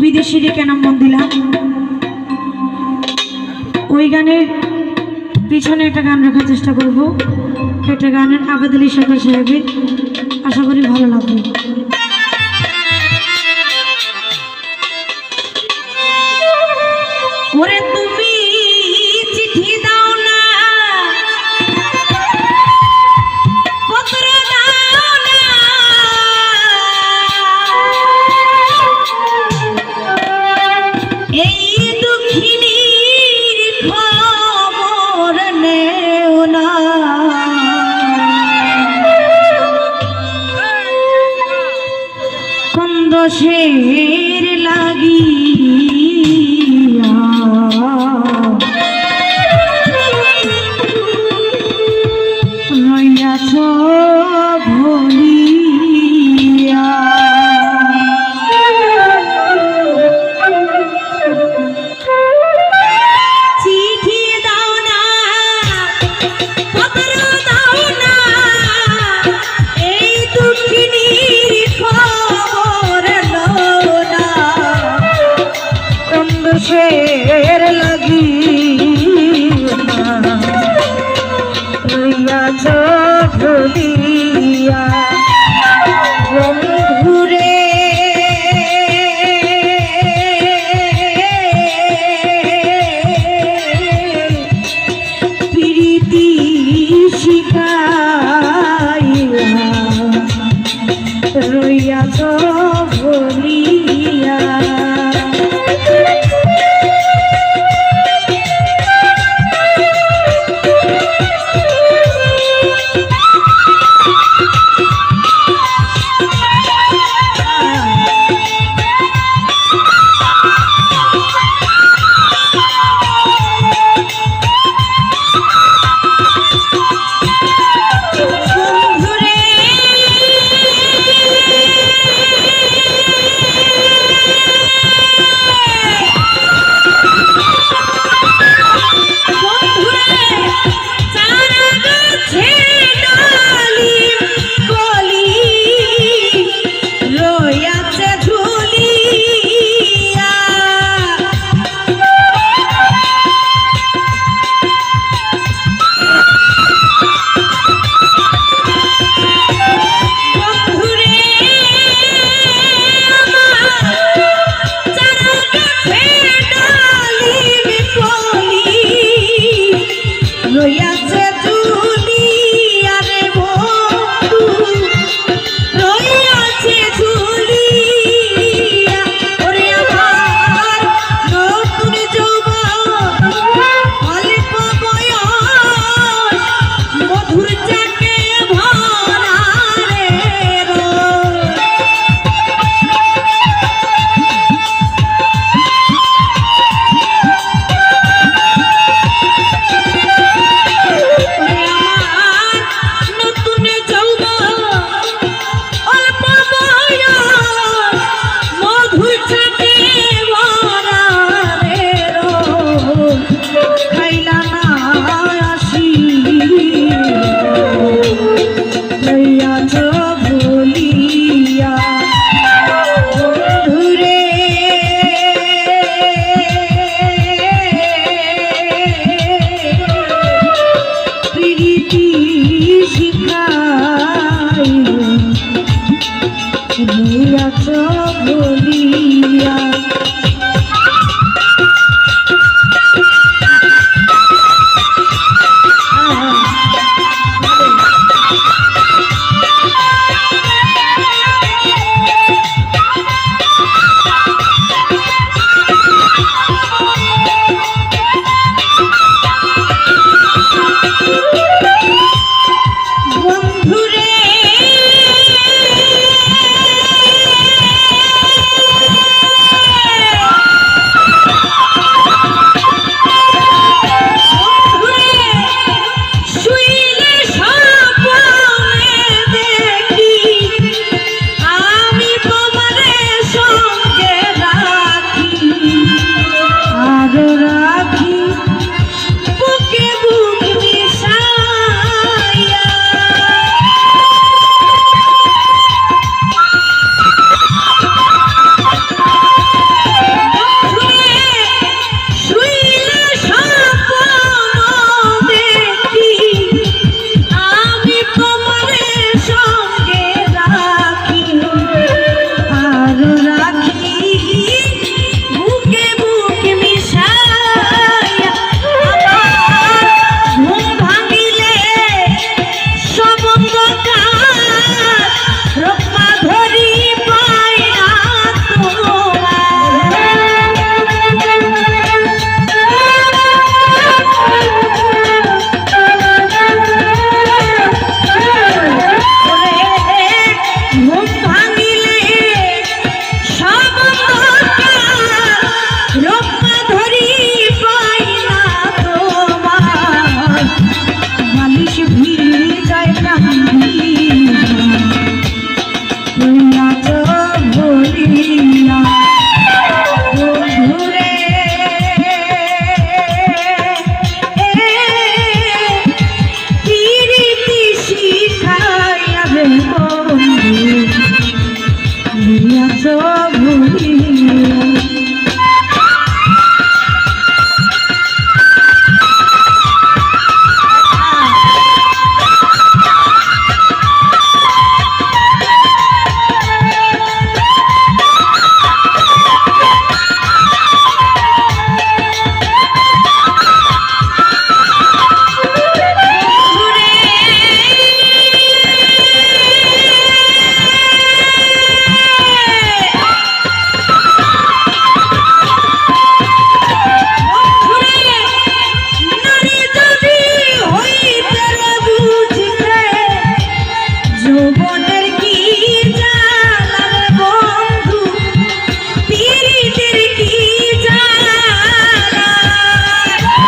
বিদেশি রে কেন মন দিলাম? ওই গানের পিছনে একটা গান রাখার চেষ্টা করব। একটা গানের আবেদলি সরকার সাহেবের। আশা করি ভালো লাগবে। দোষের লাগিয়া। রইয়াছ ভুলিয়া চিঠি দাও না দিয়া চোখ দিয়া you